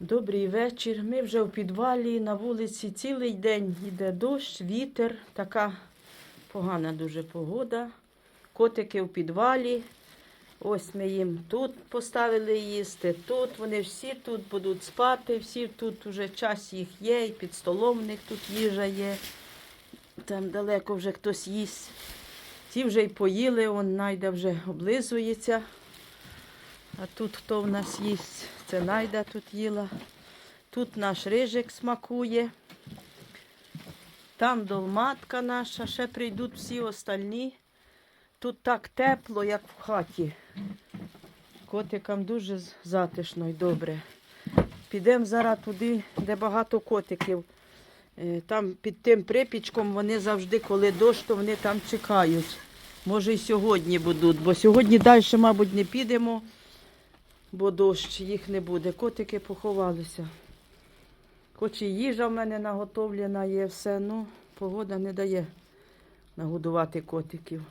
Добрий вечір. Ми вже в підвалі на вулиці цілий день йде дощ, вітер, така погана дуже погода. Котики в підвалі. Ось ми їм тут поставили їсти, тут. Вони всі тут будуть спати, всі тут вже час їх є, і під столом в них тут їжа є. Там далеко вже хтось їсть. Ті вже й поїли, он Найда вже облизується. А тут хто в нас їсть? Це Найда тут їла. Тут наш рижик смакує. Там долматка наша, ще прийдуть всі остальні. Тут так тепло, як в хаті. Котикам дуже затишно і добре. Підемо зараз туди, де багато котиків. Е, Там під тим припічком вони завжди, коли дощ, то вони там чекають. Може, і сьогодні будуть, бо сьогодні далі, мабуть, не підемо, бо дощ їх не буде. Котики поховалися. Хоч і їжа в мене наготовлена є, все, ну, погода не дає нагодувати котиків.